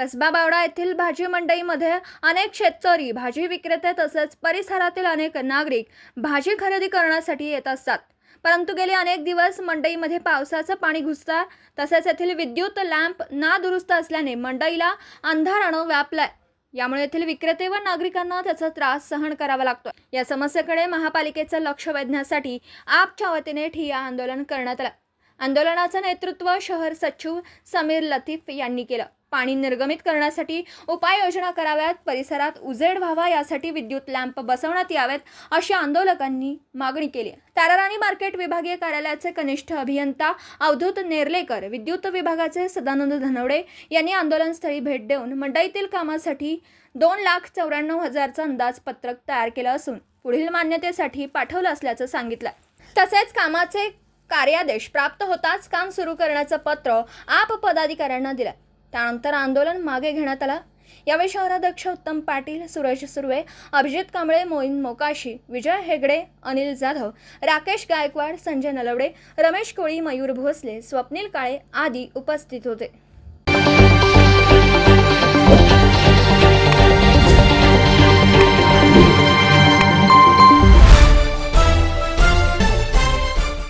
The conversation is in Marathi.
कसबा बावडा येथील भाजी मंडईमध्ये अनेक शेतकरी भाजी विक्रेते तसेच परिसरातील अनेक नागरिक भाजी खरेदी करण्यासाठी येत असतात. परंतु गेले अनेक दिवस मंडईमध्ये पावसाचं पाणी घुसतं तसेच येथील विद्युत लॅम्प ना दुरुस्त असल्याने मंडईला अंधारानं व्यापलाय. यामुळे येथील विक्रेते व नागरिकांना त्याचा त्रास सहन करावा लागतो या समस्येकडे महापालिकेचं लक्ष वेधण्यासाठी आपच्या वतीने ठिया आंदोलन करण्यात आलं. आंदोलनाचं नेतृत्व शहर सचिव समीर लतीफ यांनी केलं. पाणी निर्गमित करण्यासाठी उपाययोजना कराव्यात परिसरात उजेड व्हावा यासाठी विद्युत लॅम्प बसवण्यात यावेत अशी आंदोलकांनी मागणी केली. ताराराणी मार्केट विभागीय कार्यालयाचे कनिष्ठ अभियंता अवधूत नेर्लेकर विद्युत विभागाचे सदानंद धनवडे यांनी आंदोलनस्थळी भेट देऊन मंडईतील कामासाठी दोन लाख चौऱ्याण्णव हजारचं अंदाजपत्रक तयार केलं असून पुढील मान्यतेसाठी पाठवलं असल्याचं सांगितलं तसेच कामाचे कार्यादेश प्राप्त होताच काम सुरू करण्याचं पत्र आप पदाधिकाऱ्यांना दिलं त्यानंतर आंदोलन मागे घेण्यात आलं. यावेळी शहराध्यक्ष उत्तम पाटील सुरेश सुर्वे अभिजित कांबळे मोईन मोकाशी विजय हेगडे अनिल जाधव राकेश गायकवाड संजय नलवडे रमेश कोळी मयूर भोसले स्वप्नील काळे आदी उपस्थित होते.